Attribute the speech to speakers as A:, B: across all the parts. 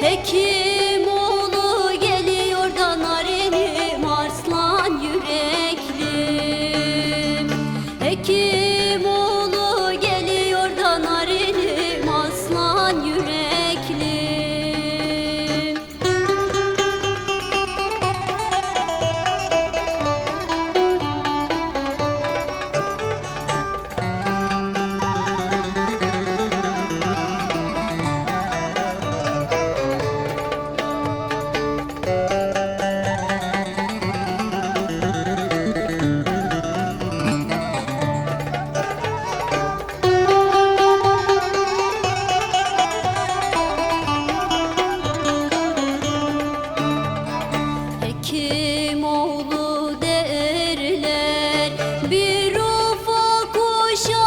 A: Hekimoğlu geliyor da narenim arslan Hekimoğlu kim oğlu derler Bir ufa kuşan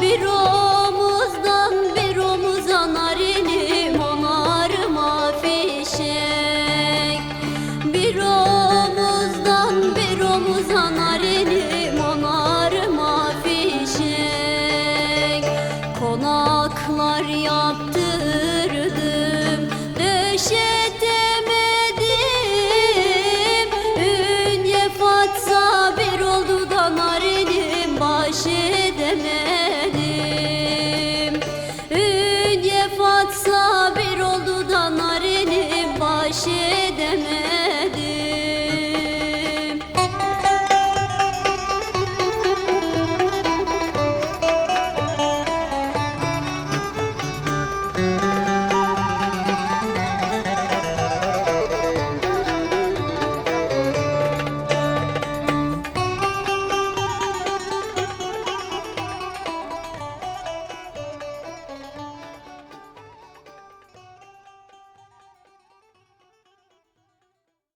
A: bir omuzdan bir omuza narinim onarım afişek Bir omuzdan bir omuza narinim onarım afişek Konaklar yaptı